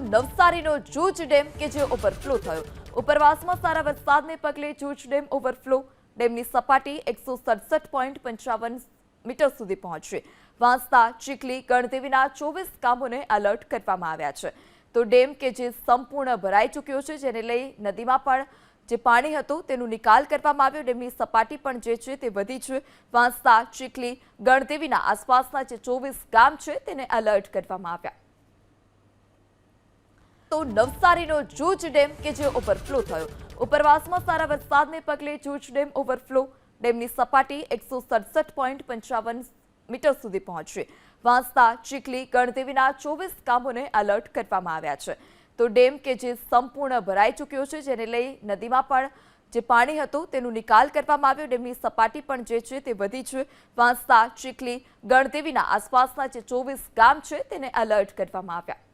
નવસારીનો જૂજ dam કે જે overflow થયો. ઉપરવાસમાં સારા વરસાદને પગલે જૂજ ડેમ ઓવરફ્લો. ડેમની સપાટી એકસો સડસઠ પોઈન્ટ પંચાવન મીટર સુધી પહોંચી. વાંસદા, ચીખલી, ગણદેવીના ચોવીસ ગામોને એલર્ટ કરવામાં આવ્યા છે. તો ડેમ કે જે સંપૂર્ણ ભરાઈ ચૂક્યો છે, જેને લઈ નદીમાં પણ જે પાણી હતું તેનું નિકાલ કરવામાં આવ્યો. ડેમની સપાટી પણ જે છે તે વધી છે. વાંસદા, ચીખલી, ગણદેવીના આસપાસના જે ચોવીસ ગામ છે તેને એલર્ટ કરવામાં આવ્યા. તો નવસારીનો જૂજ ડેમ કે જે ઓવરફ્લો થયો. ઉપરવાસમાં સારા વરસાદને પગલે જૂજ ડેમ ઓવરફ્લો. ડેમની સપાટી એકસો સડસઠ પોઈન્ટ પંચાવન મીટર સુધી પહોંચી. વાંસદા, ચીખલી, ગણદેવીના ચોવીસ ગામોને એલર્ટ કરવામાં આવ્યા છે. તો ડેમ કે જે સંપૂર્ણ ભરાઈ ચૂક્યો છે, જેને લઈ નદીમાં પણ જે પાણી હતું તેનું નિકાલ કરવામાં આવ્યો. ડેમની સપાટી પણ જે છે તે વધી છે. વાંસદા, ચીખલી, ગણદેવીના આસપાસના જે ચોવીસ ગામ છે, તેને એલર્ટ કરવામાં આવ્યા.